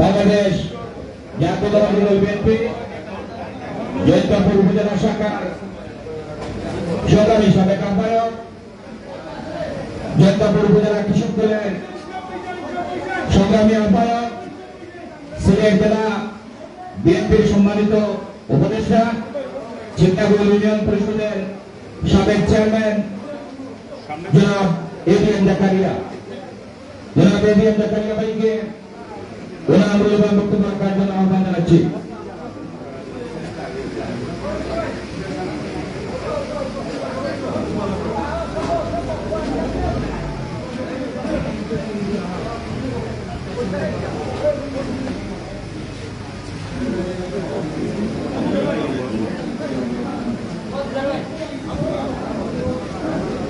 বাংলাদেশ জাতীয়তাবাদী দল বিএনপি, জয়ন্তপুর উপজেলা শাখার সংগ্রামী সাবেক আহ্বায়ক, জয়ন্তপুর উপজেলা কৃষক দলের সংগ্রামী আহ্বায়ক, সিলেট জেলা বিএনপির সম্মানিত উপদেষ্টা চিন্তাগুল ইউনিয়ন পরিষদের সাবেক চেয়ারম্যান জনাব জাকারিয়া জনাব এবিএম জাকারিয়া। ভাইকে ওনার মূল্যবান বক্তব্য রাখার জন্য আহ্বান জানাচ্ছি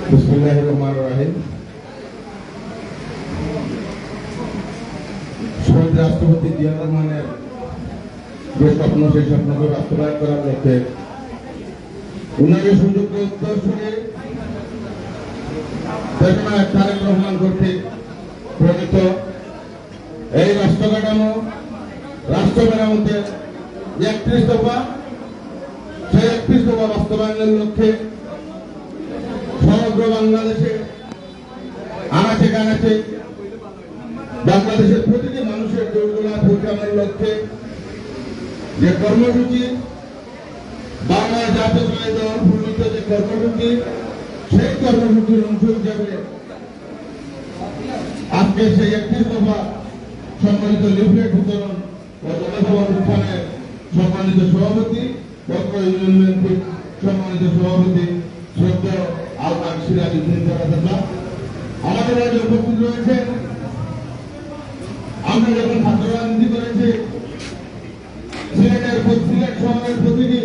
বিসমুল্লাহ রহমান রাহিম রহমানের যে স্বপ্ন, সেই স্বপ্নকে বাস্তবায়ন করার লক্ষ্যে। উন্নয়নের সুযোগ্য উত্তরসূরি তারেক রহমান কর্তৃক প্রণীত এই রাষ্ট্র কাঠামো রাষ্ট্র মেরামতের একত্রিশ দফা, সেই একত্রিশ দফা বাস্তবায়নের লক্ষ্যে সমগ্র বাংলাদেশে আনাচে কানাচে বাংলাদেশের প্রতিটি মানুষের দুর্গুণা পৌঁছানোর লক্ষ্যে যে কর্মসূচি বাংলা জাতীয় দল প্রণীত যে কর্মসূচি, সেই কর্মসূচির অংশ হিসাবে আজকে সেই একত্রিশ দফা সম্মানিত লিফলেট বিতরণ ও জনসভা অনুষ্ঠানের সম্মানিত সভাপতি বক্র ইউনিয়ন সম্মানিত সভাপতি শ্রদ্ধা আলতার সিরাজ উদ্দিন আমাদের রাজ্যে উপস্থিত রয়েছেন আমরা যখন ছাত্র রাজনীতি করেছি, সিলেটের সিলেট শহরের প্রতিটি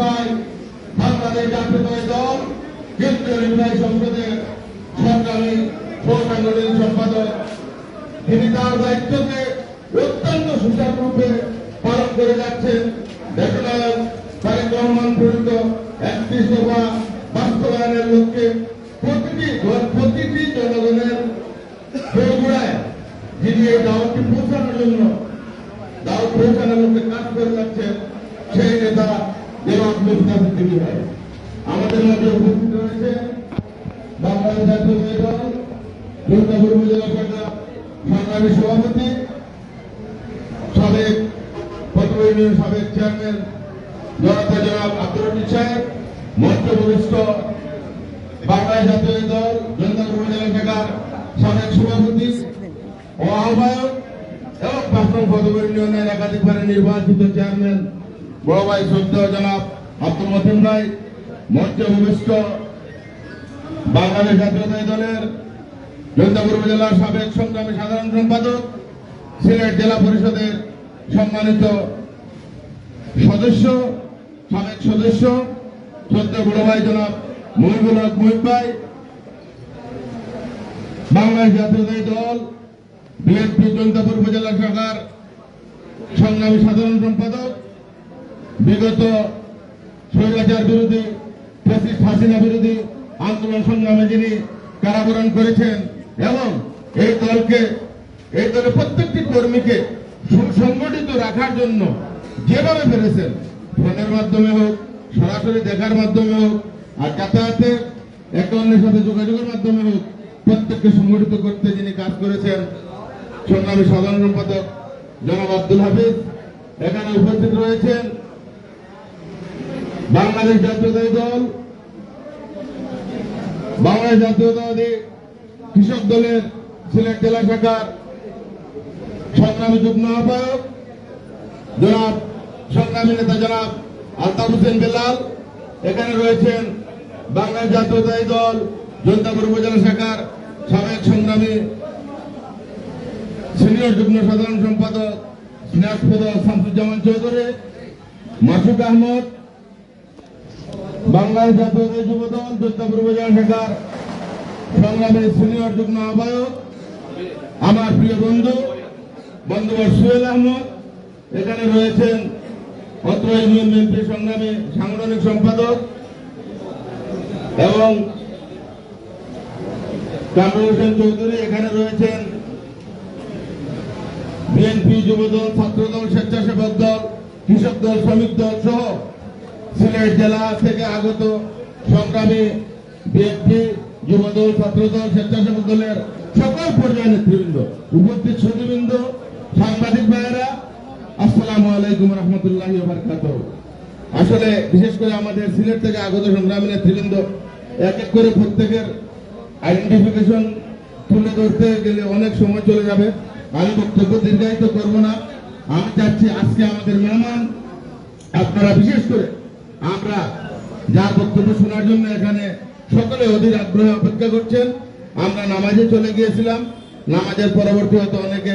ভাই, বাংলাদেশ দল, কেন্দ্রীয় নির্বাহী সহসাংগঠনিক সম্পাদক। তিনি তার দায়িত্বকে অত্যন্ত সুচারুরূপে পালন করে যাচ্ছেন দেশনায়ক তারেক রহমান প্রণীত একত্রিশ দফা বাস্তবায়নের লক্ষ্যে প্রতিটি প্রতিটি জনগণের দোরগোড়ায় যিনি এই দাওয়াতটি পৌঁছানোর জন্য, দাওয়াত পৌঁছানোর লক্ষ্যে কাজ করে যাচ্ছেন সেই নেতা জনাব মুস্তাফ ভাই আমাদের মধ্যে উপস্থিত রয়েছে বাংলাদেশ জাতীয় দল উপজেলা শাখা সংগ্রামী সভাপতি সাবেক সাবেক চেয়ারম্যান জনতা জনাব রশিদ সাহেব জাতীয় দল উপজেলা শাখার সাবেক সভাপতি ও আহ্বায়ক এবং পদব একাধিকবারে নির্বাচিত চেয়ারম্যান বড় ভাই শ্রদ্ধা জনাব আব্দুল মতিন ভাই মধ্যপ্রবিষ্ট বাংলাদেশ জাতীয়তাবাদী দলের জয়ন্তপুর উপজেলার সাবেক সংগ্রামী সাধারণ সম্পাদক, সিলেট জেলা পরিষদের সম্মানিত সদস্য সাবেক সদস্য সদ্য বড় ভাই জনাব মহিবুল হক মহিব বাংলাদেশ জাতীয়তাবাদী দল, বিএনপি জয়ন্তপুর উপজেলা শাখার সংগ্রামী সাধারণ সম্পাদক, বিগত স্বৈরাচার বিরোধী, ফ্যাসিস্ট হাসিনা বিরোধী আন্দোলন সংগ্রামে যিনি কারাবরণ করেছেন এবং এই দলকে, এই দলের প্রত্যেকটি কর্মীকে সুসংগঠিত রাখার জন্য যেভাবে পেরেছেন ফোনের মাধ্যমে হোক, সরাসরি দেখার মাধ্যমে হোক, আর যাতায়াতের একে অন্যের সাথে যোগাযোগের মাধ্যমে হোক, প্রত্যেককে সংগঠিত করতে যিনি কাজ করেছেন, সংগ্রামী সাধারণ সম্পাদক জনাব আব্দুল হাফিজ, এখানে উপস্থিত রয়েছেন বাংলাদেশ জাতীয়তাবাদী দল, বাংলাদেশ জাতীয়তাবাদী কৃষক দলের সিলেট জেলা শাখার সংগ্রামী যুগ্ম আহ্বায়ক জনাব সংগ্রামী নেতা জনাব আলতাফ হোসেন বেলাল, এখানে রয়েছেন বাংলাদেশ জাতীয়তাবাদী দল জনতাপুর উপজেলা শাখার সাবেক সংগ্রামী সিনিয়র যুগ্ম সাধারণ সম্পাদক স্নেহাসপদ শামসুজ্জামান চৌধুরী মাসুক আহমদ, বাংলাদেশ জাতীয় যুব দল জনতাপুর উপজেলা শাখার সংগ্রামী সিনিয়র যুগ্ম আহ্বায়ক, আমার প্রিয় বন্ধু, বন্ধুবর সুহেল আহমদ এখানে রয়েছেন অত্র ইউনিয়ন সংগ্রামী সাংগঠনিক সম্পাদক এবং কামরুল হোসেন চৌধুরী, এখানে রয়েছেন বিএনপি যুবদল, ছাত্রদল, স্বেচ্ছাসেবক দল, কৃষক দল, শ্রমিক দল সহ সিলেট জেলা থেকে আগত সংগ্রামী বিএনপি যুবদল, ছাত্রদল, স্বেচ্ছাসেবক দলের সকল পর্যায়ের নেতৃবৃন্দ, উপস্থিত সুদীবৃন্দ সাংবাদিক ভাইয়েরা আসসালামু আলাইকুম রহমতুল্লাহ আসলে বিশেষ করে আমাদের সিলেট থেকে আগত সংগ্রামী নেতৃবৃন্দ, এক এক করে প্রত্যেকের আইডেন্টিফিকেশন তুলে ধরতে গেলে অনেক সময় চলে যাবে। আমি বক্তব্য দীর্ঘায়িত করব না। আমি চাচ্ছি আজকে আমাদের মেহমান, আপনারা বিশেষ করে আমরা যার বক্তব্য শোনার জন্য এখানে সকলে অধীর আগ্রহে অপেক্ষা করছেন। আমরা নামাজে চলে গিয়েছিলাম। নামাজের পরবর্তী হয়তো অনেকে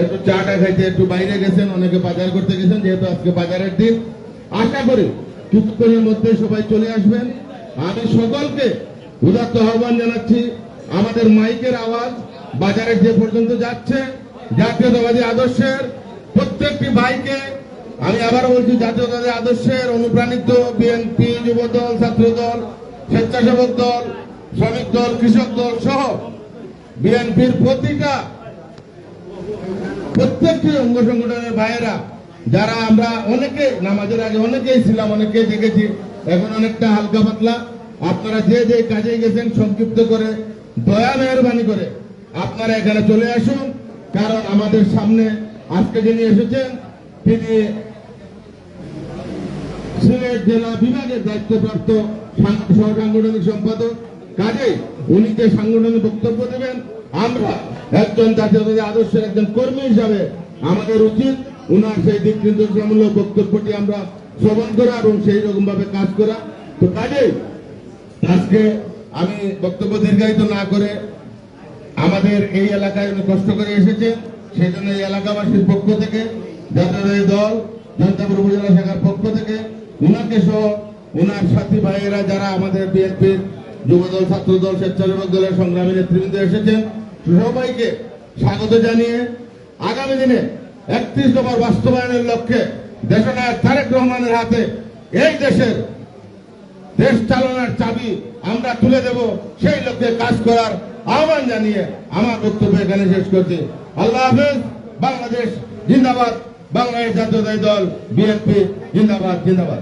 একটু চাটা খাইতে, একটু বাইরে গেছেন, অনেকে বাজার করতে গেছেন, যেহেতু আজকে বাজারের দিন। আশা করি কিছুক্ষণের মধ্যে সবাই চলে আসবেন। আমি সকলকে উদাত্ত আহ্বান জানাচ্ছি, আমাদের মাইকের আওয়াজ বাজারে যে পর্যন্ত যাচ্ছে, জাতীয়তাবাদী আদর্শের প্রত্যেকটি ভাইকে আমি আবার বলছি, জাতীয়তাবাদী আদর্শের অনুপ্রাণিত বিএনপি যুবদল, ছাত্রদল, স্বেচ্ছাসেবক দল, শ্রমিক দল, কৃষক দল সহ বিএনপির প্রতিটা প্রত্যেকটি অঙ্গ সংগঠনের ভাইয়েরা, যারা আমরা অনেকে, নামাজের আগে অনেকেই ছিলাম, অনেকেই দেখেছি, এখন অনেকটা হালকা পাতলা। আপনারা যে যে কাজে গেছেন, সংক্ষিপ্ত করে, দয়া মেহরবানি করে, আপনারা এখানে চলে আসুন, কারণ আমাদের সামনে আজকে যিনি এসেছেন, তিনি সিলেট জেলা বিভাগের দায়িত্বপ্রাপ্ত সাং- সহসাংগঠনিক সম্পাদক। কাজেই উনি যে সাংগঠনিক বক্তব্য দেবেন আমরা একজন জাতীয়তাবাদী আদর্শের একজন কর্মী হিসাবে আমাদের উচিত উনার সেই দিক নির্দেশনামূলক বক্তব্যটি আমরা শ্রবণ করা এবং সেই রকম ভাবে কাজ করা। তো কাজেই আজকে আমি বক্তব্য দীর্ঘায়িত না করে আমাদের এই এলাকায় উনি কষ্ট করে এসেছেন সেই জন্য এই এলাকাবাসীর পক্ষ থেকে জাতীয় দল জনতাপুর উপজেলা শাখার পক্ষ থেকে, উনাকে সহ উনার সাথী ভাইয়েরা যারা আমাদের বিএনপির যুবদল, ছাত্রদল, স্বেচ্ছাসেবক দলের সংগ্রামী নেতৃবৃন্দ এসেছেন সবাইকে স্বাগত জানিয়ে আগামী দিনে একত্রিশ নম্বর বাস্তবায়নের লক্ষ্যে দেশনায়ক তারেক রহমানের হাতে এই দেশের দেশ চালানোর চাবি আমরা তুলে দেব, সেই লক্ষ্যে কাজ করার আহ্বান জানিয়ে আমার বক্তব্য এখানে শেষ করছি। আল্লাহ হাফেজ, বাংলাদেশ জিন্দাবাদ, বাংলাদেশ জাতীয়তাবাদী দল, বিএনপি জিন্দাবাদ জিন্দাবাদ।